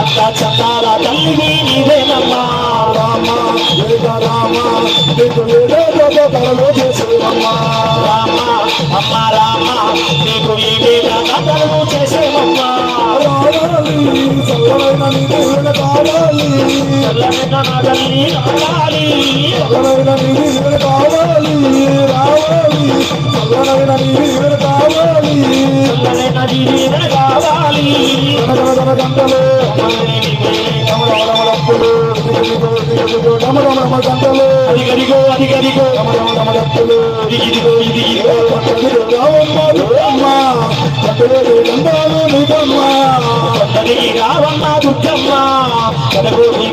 అత్త చందాల తల్లి నీవేనమ్మా రామ వేద రామ నీకు ఏదేదో కలలు చేసేవమ్మ రామ అమ్మ రామ నీకు ఈ కథలు చేసేవమ్మా రావాలి చల్లవైన నీ దీవెన కావాలి చల్లనైన నా తల్లి రావాలి. చల్లవైన నీ దీవెన కావాలి రావాలి చల్లవైన నీ దీవెన కావాలి చల్లనైన దీవెన కావాలి జన గంటలు గంటలు రమ రమ రమ గంటలు రావమ్మ దుర్గమ్మ కనగోటి